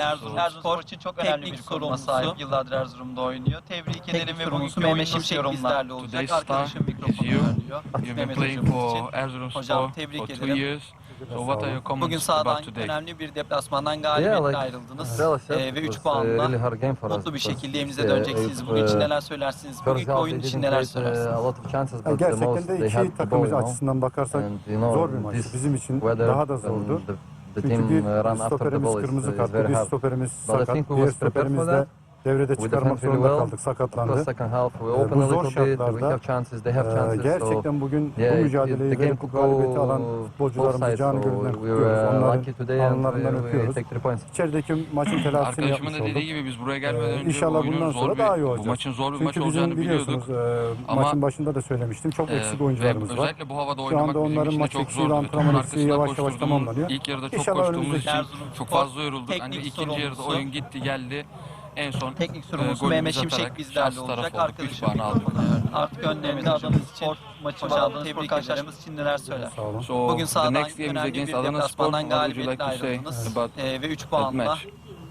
Erzurumspor için çok önemli bir konuma sahip. Yıllardır Erzurum'da oynuyor. Tebrik ederim ve bugünkü Mehmet oyunu Şimşek yorumlar. bizlerle olacak. Arkadaşım mikrofonu veriyor. Mehmet playing hocamız için. Hocam, tebrik ederim. So what are your Bugün sahadan about today? önemli bir deplasmandan Yeah, galibiyetle like ayrıldınız. Ee, ve 3 was a really puanla mutlu bir şekilde evinize uh, döneceksiniz. Bugün için uh, neler söylersiniz? Bugünkü oyun için neler uh, söylersiniz? Yani gerçekten de iki takımımız açısından bakarsak And you know, zor bir this Bizim için daha da zordu. The, Çünkü team uh, run after the stoperimiz ball is, kırmızı is very bir hard. stoperimiz But I sakat, think we diğer for stoperimiz de that. Devrede çıkarmak zorunda kaldık, sakatlandı. Ee, bu zor şartlarda, Ee, gerçekten bugün bu mücadeleyi verip bu galibiyeti alan futbolcularımızı canı gönülden kutluyoruz. uh, alnlarından we öpüyoruz. İçerideki maçın telafisini Arkadaşımın yapmış da olduk. dediği gibi biz buraya gelmeden Ee, önce İnşallah bu bundan sonra daha iyi bu olacağız. maçın zor bir maç olacağını biliyorduk. maçın başında da söylemiştim. Çok Ee, eksik oyuncularımız var. özellikle bu havada Şu oynamak anda bizim onların için çok zordu. antrenman eksiği yavaş yavaş tamamlanıyor. ilk yarıda çok koştuğumuz için çok fazla yorulduk. Ancak ikinci yarıda oyun gitti geldi. En son Teknik e, sorumlusu golümüzü Mehmet Şimşek bizlerle olacak. Arkadaşım. Artık önlerinde adamız için maçı aldığınız tebrik karşılaşması için neler söyler? Sağ olun. So Bugün is önemli bir Adana Spor. deplasmandan galibiyetle say ayrıldınız. Ee, ve 3 that puanla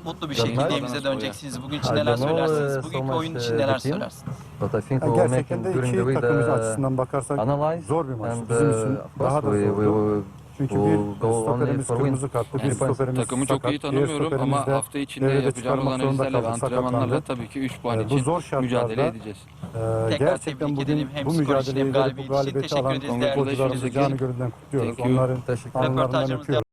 mutlu bir şekilde evinize döneceksiniz. Bugün için neler söylersiniz? Bugünkü oyun için neler söylersiniz? But I think Yani gerçekten de iki takımımız açısından bakarsak analyze zor bir maç. Bizim uh, için daha da will Çünkü we'll bir stoperimiz kırmızı kartlı, bir stoperimiz Takımı sakat, çok iyi tanımıyorum ama hafta içinde çıkarmak zorunda analizlerle ve antrenmanlarla tabii ki 3 puan Ee, bu için zor şartlarda mücadele edeceğiz. e, Tekrar gerçekten bugün. Hem bu için hem mücadeleyi verip bu galibiyet için. Teşekkür ederiz değerli futbolcularımızı izleyiciler. canı gönülden kutluyoruz. Onların Röportajımız öpüyoruz.